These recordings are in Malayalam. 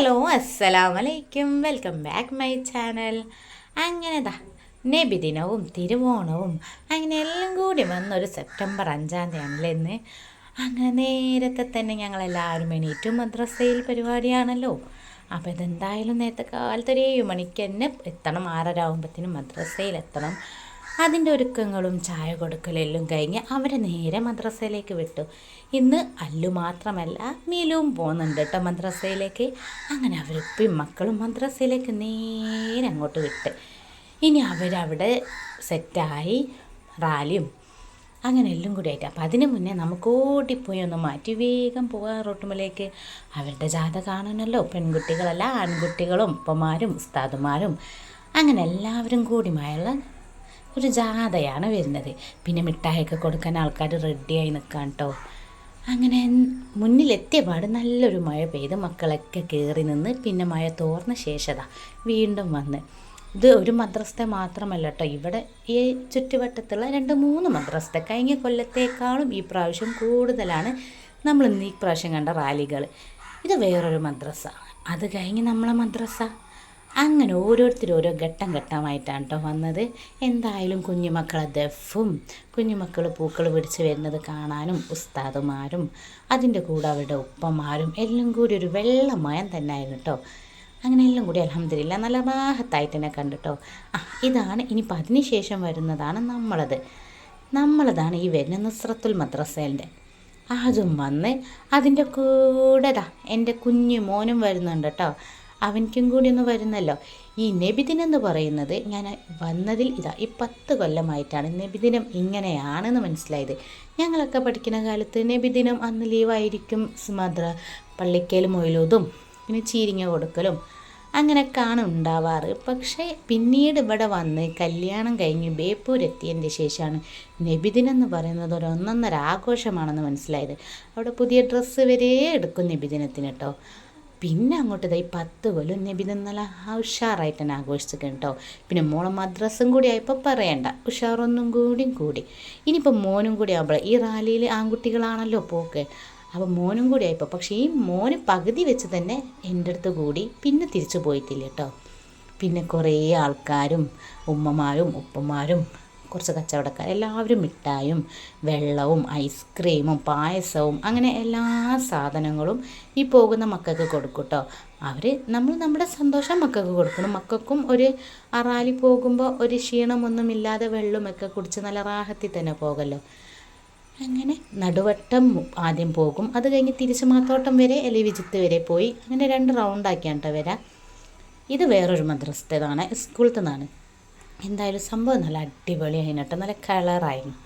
ഹലോ അസ്സലാം വലൈക്കും വെൽക്കം ബാക്ക് മൈ ചാനൽ. അങ്ങനെ താ നബിദിനവും തിരുവോണവും അങ്ങനെ എല്ലാം കൂടി വന്നൊരു സെപ്റ്റംബർ അഞ്ചാം തീയതിയാണല്ലേ ഇന്ന്. അങ്ങനെ നേരത്തെ തന്നെ ഞങ്ങളെല്ലാവരും എണീറ്റും മദ്രസയിൽ പരിപാടിയാണല്ലോ. അപ്പോൾ ഇതെന്തായാലും നേരത്തെ കാലത്ത് ഒരു ഏഴ് മണിക്ക് തന്നെ എത്തണം. ആറര ആകുമ്പോഴത്തേനും മദ്രസയിൽ എത്തണം. അതിന്റെ ഒരുക്കങ്ങളും ചായ കൊടുക്കലെല്ലാം കഴിഞ്ഞ് അവരെ നേരെ മദ്രസയിലേക്ക് വിട്ടു. ഇന്ന് അല്ലു മാത്രമല്ല മീലും പോകുന്നുണ്ട് കേട്ടോ മദ്രസയിലേക്ക്. അങ്ങനെ അവരിപ്പം മക്കളും മദ്രസയിലേക്ക് നേരെ അങ്ങോട്ട് വിട്ട്. ഇനി അവരവിടെ സെറ്റായി റാലിയും അങ്ങനെ എല്ലാം കൂടി ആയിട്ട്. അപ്പം അതിന് മുന്നേ നമുക്ക് ഓടിപ്പോയി ഒന്ന് മാറ്റി വേഗം പോകാൻ റോട്ടുമലേക്ക് അവരുടെ ജാഥ കാണാനല്ലോ പെൺകുട്ടികളല്ല ആൺകുട്ടികളും ഉപ്പമാരും ഉസ്താദുമാരും. അങ്ങനെ എല്ലാവരും കൂടിയുമായുള്ള ഒരു ജാഥയാണ് വരുന്നത്. പിന്നെ മിഠായിയൊക്കെ കൊടുക്കാൻ ആൾക്കാർ റെഡിയായി നിൽക്കാം കേട്ടോ അങ്ങനെ മുന്നിലെത്തിയ പാട് നല്ലൊരു മഴ പെയ്ത് മക്കളൊക്കെ കയറി നിന്ന് പിന്നെ മഴ തോർന്ന ശേഷത വീണ്ടും വന്ന്. ഇത് ഒരു മദ്രസത്തെ മാത്രമല്ല കേട്ടോ ഇവിടെ ഈ ചുറ്റുവട്ടത്തുള്ള രണ്ട് മൂന്ന് മദ്രസത്തെ കഴിഞ്ഞ കൊല്ലത്തേക്കാളും ഈ പ്രാവശ്യം കൂടുതലാണ്. നമ്മൾ ഇന്ന് ഈ പ്രാവശ്യം കണ്ട റാലികൾ ഇത് വേറൊരു മദ്രസ. അത് കഴിഞ്ഞ് നമ്മളെ മദ്രസ. അങ്ങനെ ഓരോരുത്തരും ഓരോ ഘട്ടം ഘട്ടമായിട്ടാണ് കേട്ടോ വന്നത്. എന്തായാലും കുഞ്ഞുമക്കളെ ദഫും കുഞ്ഞുമക്കൾ പൂക്കൾ പിടിച്ച് വരുന്നത് കാണാനും ഉസ്താദുമാരും അതിന്റെ കൂടെ അവരുടെ ഉപ്പമാരും എല്ലാം കൂടി ഒരു വെള്ളമയം തന്നെയായിരുന്നു കേട്ടോ അങ്ങനെ എല്ലാം കൂടി അലഹമില്ല നല്ല റാഹത്തായിട്ട് തന്നെ കണ്ടിട്ടോ ആ ഇതാണ് ഇനിയിപ്പോൾ അതിന് ശേഷം വരുന്നതാണ് നമ്മളത്. നമ്മളതാണ് ഈ വരുന്ന നുസ്രത്തുൽ മദ്രസേന്റെ. അതും വന്ന് അതിന്റെ കൂടെ എന്റെ കുഞ്ഞു മോനും വരുന്നുണ്ട് കേട്ടോ അവനിക്കും കൂടി ഒന്ന് വരുന്നല്ലോ. ഈ നബിദിനം പറയുന്നത് ഞാൻ വന്നതിൽ ഇതാ ഈ പത്ത് കൊല്ലമായിട്ടാണ് നബിദിനം ഇങ്ങനെയാണെന്ന് മനസ്സിലായത്. ഞങ്ങളൊക്കെ പഠിക്കുന്ന കാലത്ത് നബിദിനം അന്ന് ലീവായിരിക്കും സുമാത്ര പള്ളിക്കൽ മൊയിലൂതും പിന്നെ ചീരിങ്ങ കൊടുക്കലും അങ്ങനെയൊക്കെയാണ് ഉണ്ടാവാറ്. പക്ഷേ പിന്നീട് ഇവിടെ വന്ന് കല്യാണം കഴിഞ്ഞ് ബേപ്പൂർ എത്തിയതിന്റെ ശേഷമാണ് നബിദിനം എന്ന് പറയുന്നത് ഒരു ഒന്നൊന്നര ആഘോഷമാണെന്ന് മനസ്സിലായത്. അവിടെ പുതിയ ഡ്രസ്സ് വരെ എടുക്കും നബിദിനത്തിന് കേട്ടോ. പിന്നെ അങ്ങോട്ട് ഇതായി പത്ത് കൊല്ലം നബി നല്ല ഉഷാറായിട്ട് തന്നെ ആഘോഷിച്ചൊക്കെ കേട്ടോ. പിന്നെ മോളെ മദ്രസും കൂടി ആയപ്പോൾ പറയണ്ട ഉഷാറൊന്നും കൂടിയും കൂടി. ഇനിയിപ്പോൾ മോനും കൂടി ആകുമ്പോൾ ഈ റാലിയിൽ ആൺകുട്ടികളാണല്ലോ പോക്ക്. അപ്പോൾ മോനും കൂടി ആയപ്പോൾ പക്ഷേ ഈ മോന് പകുതി വെച്ച് തന്നെ എന്റെ അടുത്ത് കൂടി പിന്നെ തിരിച്ചു പോയിട്ടില്ല കേട്ടോ. പിന്നെ കുറേ ആൾക്കാരും ഉമ്മമാരും ഉപ്പമാരും കുറച്ച് കച്ചവടക്കാർ എല്ലാവരും മിഠായും വെള്ളവും ഐസ്ക്രീമും പായസവും അങ്ങനെ എല്ലാ സാധനങ്ങളും ഈ പോകുന്ന മക്കൾക്ക് കൊടുക്കും കേട്ടോ അവർ നമ്മൾ നമ്മുടെ സന്തോഷം മക്കൾക്ക് കൊടുക്കണം. മക്കൾക്കും ഒരു അറാലി പോകുമ്പോൾ ഒരു ക്ഷീണമൊന്നുമില്ലാതെ വെള്ളമൊക്കെ കുടിച്ച് നല്ല റാഹത്തിൽ തന്നെ പോകല്ലോ. അങ്ങനെ നടുവട്ടം ആദ്യം പോകും. അത് കഴിഞ്ഞ് തിരിച്ച് മാത്തോട്ടം വരെ അല്ലെങ്കിൽ വിജിത്ത് വരെ പോയി. അങ്ങനെ രണ്ട് റൗണ്ടാക്കിയാണ് കേട്ടോ വരാം. ഇത് വേറൊരു മദ്രസത്തേതാണ് സ്കൂളത്തെ എന്തായാലും സംഭവം നല്ല അടിപൊളിയായിരുന്നു കേട്ടോ. നല്ല കളറായിരുന്നു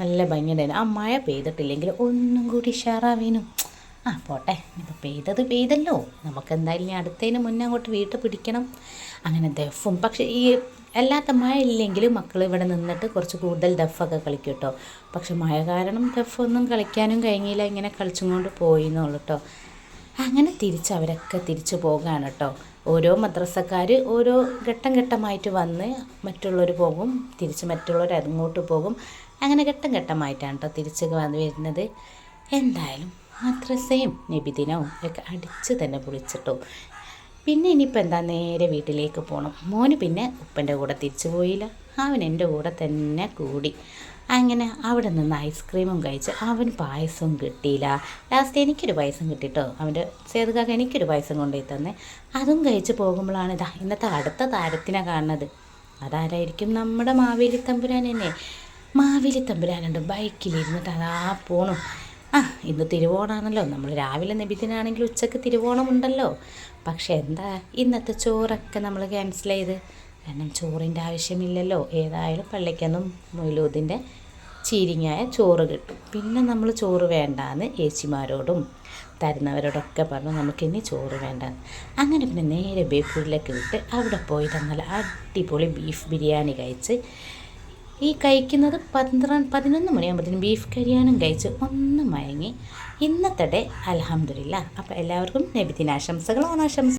നല്ല ഭംഗിയുണ്ടായിരുന്നു. ആ മഴ പെയ്തിട്ടില്ലെങ്കിൽ ഒന്നും കൂടി ഷെയറാവേനു ആ പോട്ടെ. ഇപ്പോൾ പെയ്തത് പെയ്തല്ലോ. നമുക്ക് എന്തായാലും ഇനി അടുത്തതിന് മുന്നേ അങ്ങോട്ട് വീട്ടിൽ പിടിക്കണം. അങ്ങനെ ദഫും. പക്ഷേ ഈ അല്ലാത്ത മഴ ഇല്ലെങ്കിൽ മക്കൾ ഇവിടെ നിന്നിട്ട് കുറച്ച് കൂടുതൽ ദഫൊക്കെ കളിക്കും കേട്ടോ. പക്ഷെ മഴ കാരണം ദഫൊന്നും കളിക്കാനും കഴിഞ്ഞില്ല. ഇങ്ങനെ കളിച്ചും കൊണ്ട് പോയി എന്നുള്ളൂ കേട്ടോ. അങ്ങനെ തിരിച്ച് അവരൊക്കെ തിരിച്ചു പോകാണ് കേട്ടോ. ഓരോ മദ്രസക്കാർ ഓരോ ഘട്ടം ഘട്ടമായിട്ട് വന്ന് മറ്റുള്ളവർ പോകും തിരിച്ച് മറ്റുള്ളവർ അങ്ങോട്ട് പോകും. അങ്ങനെ ഘട്ടം ഘട്ടമായിട്ടാണ് കേട്ടോ തിരിച്ച് വന്ന് വരുന്നത്. എന്തായാലും മദ്രസയും നബിദിനവും ഒക്കെ അടിച്ച് തന്നെ പൊളിച്ചിട്ടോ. പിന്നെ ഇനിയിപ്പോൾ എന്താ നേരെ വീട്ടിലേക്ക് പോകണം മോന് പിന്നെ ഉപ്പന്റെ കൂടെ തിരിച്ചു പോയില്ല. അവൻ എന്റെ കൂടെ തന്നെ കൂടി. അങ്ങനെ അവിടെ നിന്ന് ഐസ്ക്രീമും കഴിച്ച് അവൻ പായസവും കിട്ടിയില്ല. ലാസ്റ്റ് എനിക്കൊരു പായസം കിട്ടിട്ടോ. അവന്റെ സേതുകാക്ക എനിക്കൊരു പായസം കൊണ്ടുപോയി തന്നെ. അതും കഴിച്ച് പോകുമ്പോഴാണ് ഇതാ ഇന്നത്തെ അടുത്ത താരത്തിനെ കാണുന്നത്. അതാരായിരിക്കും നമ്മുടെ മാവേലി തമ്പുരാൻ തന്നെ മാവേലി തമ്പുരാനുണ്ട്. ബൈക്കിലിരുന്നിട്ട് അതാ പോണു. ആ ഇന്ന് തിരുവോണമാണല്ലോ നമ്മൾ രാവിലെ നബിദിനാണെങ്കിൽ ഉച്ചയ്ക്ക് തിരുവോണമുണ്ടല്ലോ. പക്ഷേ എന്താ ഇന്നത്തെ ചോറൊക്കെ നമ്മൾ ക്യാൻസൽ ചെയ്ത്? കാരണം ചോറിന്റെ ആവശ്യമില്ലല്ലോ. ഏതായാലും പള്ളിക്കൊന്നും മൊയിലൂതിന്റെ ചീരിങ്ങായ ചോറ് കിട്ടും. പിന്നെ നമ്മൾ ചോറ് വേണ്ടാന്ന് ഏച്ചിമാരോടും തരുന്നവരോടൊക്കെ പറഞ്ഞു നമുക്കിനി ചോറ് വേണ്ട അങ്ങനെ പിന്നെ നേരെ ബേപ്പൂരിലേക്ക് വിട്ട് അവിടെ പോയി നല്ല അടിപൊളി ബീഫ് ബിരിയാണി കഴിച്ച് ഈ കഴിക്കുന്നത് പന്ത്രണ്ട് പതിനൊന്ന് മണിയാകുമ്പോഴത്തേനും ബീഫ് കരിയാനും കഴിച്ച് ഒന്ന് മയങ്ങി ഇന്നത്തെ ഡേ അലഹമില്ല അപ്പോൾ എല്ലാവർക്കും നബിദിനാശംസകൾ ഓണാശംസ